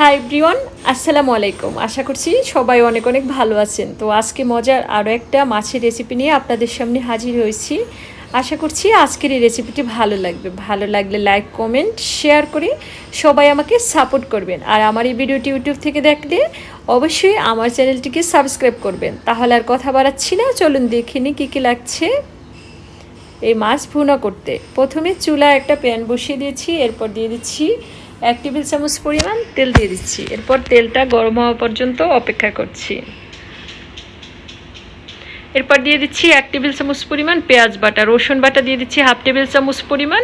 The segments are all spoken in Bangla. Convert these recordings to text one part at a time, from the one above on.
হাই ব্রিওয়ান আসসালামু আলাইকুম। আশা করছি সবাই অনেক অনেক ভালো আছেন। তো আজকে মজার আরও একটা মাছের রেসিপি নিয়ে আপনাদের সামনে হাজির হয়েছি। আশা করছি আজকের এই রেসিপিটি ভালো লাগবে। ভালো লাগলে লাইক কমেন্ট শেয়ার করে সবাই আমাকে সাপোর্ট করবেন। আর আমার এই ভিডিওটি ইউটিউব থেকে দেখলে অবশ্যই আমার চ্যানেলটিকে সাবস্ক্রাইব করবেন। তাহলে আর কথা বাড়াচ্ছি না। চলুন দেখে নিই কী কী লাগছে এই মাছ ভুনা করতে। প্রথমে চুলা একটা প্যান বসিয়ে দিয়েছি। এরপর দিয়ে দিচ্ছি এক টেবিল চামচ পরিমাণ তেল দিয়ে দিচ্ছি। এরপর তেলটা গরম হওয়া পর্যন্ত অপেক্ষা করছি। এরপর দিয়ে দিচ্ছি এক টেবিল চামচ পরিমাণ পেঁয়াজ বাটা, রসুন বাটা দিয়ে দিচ্ছি হাফ টেবিল চামচ পরিমাণ।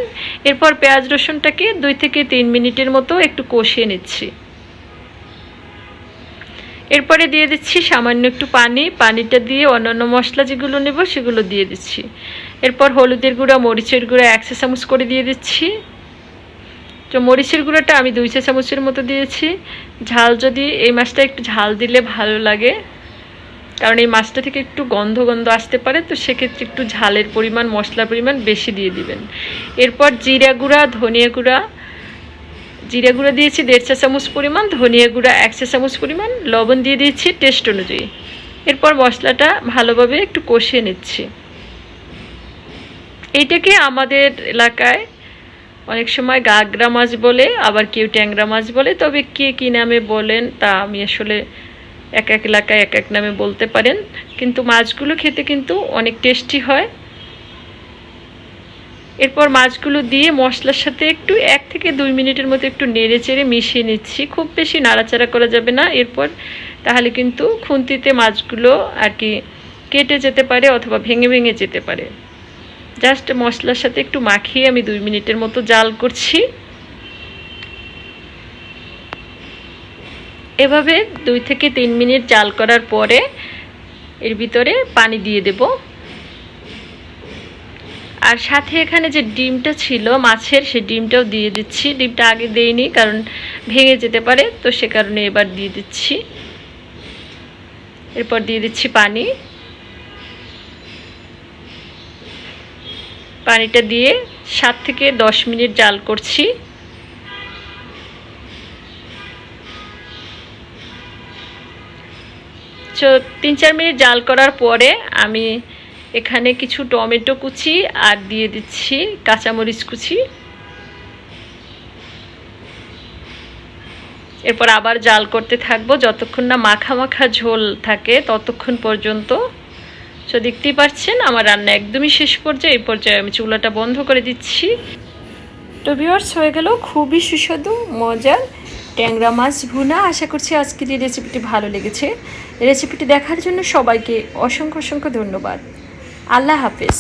এরপর পেঁয়াজ রসুনটাকে দুই থেকে তিন মিনিটের মতো একটু কষিয়ে নিচ্ছি। এরপরে দিয়ে দিচ্ছি সামান্য একটু পানি। পানিটা দিয়ে অন্যান্য মশলা যেগুলো নেব সেগুলো দিয়ে দিচ্ছি। এরপর হলুদের গুঁড়া, মরিচের গুঁড়া এক চা চামচ করে দিয়ে দিচ্ছি। তো মরিচের গুঁড়োটা আমি দুই চা চামচের মতো দিয়েছি। ঝাল যদি এই মাছটা একটু ঝাল দিলে ভালো লাগে। কারণ এই মাছটা থেকে একটু গন্ধ গন্ধ আসতে পারে, তো সেক্ষেত্রে একটু ঝালের পরিমাণ, মশলার পরিমাণ বেশি দিয়ে দিবেন। এরপর জিরা গুঁড়া, ধনিয়া গুঁড়া। জিরা গুঁড়া দিয়েছি দেড় চা চামচ পরিমাণ, ধনিয়া গুঁড়া এক চা চামচ পরিমাণ, লবণ দিয়ে দিয়েছি টেস্ট অনুযায়ী। এরপর মশলাটা ভালোভাবে একটু কষিয়ে নিচ্ছি। এইটাকে আমাদের এলাকায় অনেক সময় গাগরা মাছ বলে, আবার কেউ ট্যাংরা মাছ বলে। তবে কে কী নামে বলেন তা আমি আসলে এক এক এলাকায় এক এক নামে বলতে পারেন। কিন্তু মাছগুলো খেতে কিন্তু অনেক টেস্টি হয়। এরপর মাছগুলো দিয়ে মশলার সাথে একটু এক থেকে দুই মিনিটের মতো একটু নেড়ে চেড়ে মিশিয়ে নিচ্ছি। খুব বেশি নাড়াচাড়া করা যাবে না। এরপর তাহলে কিন্তু খুন্তিতে মাছগুলো আর কি কেটে যেতে পারে অথবা ভেঙে ভেঙে যেতে পারে। জাস্ট মশলার সাথে একটু মাখিয়ে আমি দুই মিনিটের মতো জাল করছি। এভাবে দুই থেকে তিন মিনিট জাল করার পরে এর ভিতরে পানি দিয়ে দেব। আর সাথে এখানে যে ডিমটা ছিল, মাছের সেই ডিমটাও দিয়ে দিচ্ছি। ডিমটা আগে দেইনি, কারণ ভেঙে যেতে পারে, তো সে কারণে এবার দিয়ে দিচ্ছি। এরপর দিয়ে দিচ্ছি পানি। পানিটা দিয়ে সাত থেকে দশ মিনিট জাল করছি। তিন চার মিনিট জাল করার পরে আমি এখানে কিছু টমেটো কুচি আর দিয়ে দিচ্ছি কাঁচামরিচ কুচি। এরপর আবার জাল করতে থাকব, যতক্ষণ না মাখা মাখা ঝোল থাকে ততক্ষণ পর্যন্ত। তো দেখতেই পাচ্ছেন, আমার রান্না একদমই শেষ পর্যায়ে, এই পর্যায়ে আমি চুলাটা বন্ধ করে দিচ্ছি। তো ভিওর্স হয়ে গেল খুবই সুস্বাদু, মজার ট্যাংরা মাছ ভুনা। আশা করছি আজকের এই রেসিপিটি ভালো লেগেছে। রেসিপিটি দেখার জন্য সবাইকে অসংখ্য অসংখ্য ধন্যবাদ। আল্লাহ হাফেজ।